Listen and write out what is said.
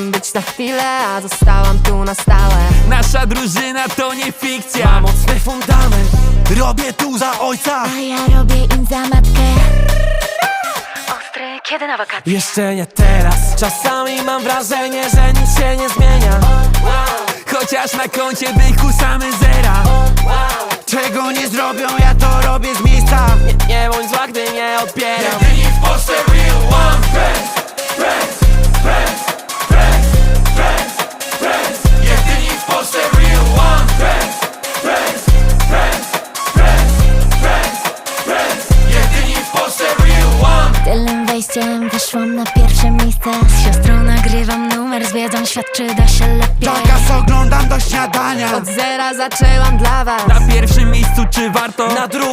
być na chwilę, a zostałam tu na stałe. Nasza drużyna to nie fikcja. Ma mocny fundament Robię tu za ojca. A ja robię im za matkę. Ostry, kiedy na wakacje? Jeszcze nie teraz. Czasami mam wrażenie, że nic się nie zmienia. Chociaż na koncie byku same zera. Czego nie zrobią, ja to robię z miejsca. Nie, nie bądź zła, gdy nie odbieram. Jedyni w Polsce Polsce. Real one press, press, press, press, press, press Jedyni w Polsce real one. Tylnym wejściem wyszłam na pierwsze miejsce. Z siostrą nagrywam numer, z wiedzą świat czy da się lepiej. Takas oglądam do śniadania. Od zera zaczęłam dla was. Na pierwszym miejscu czy warto? Na drugim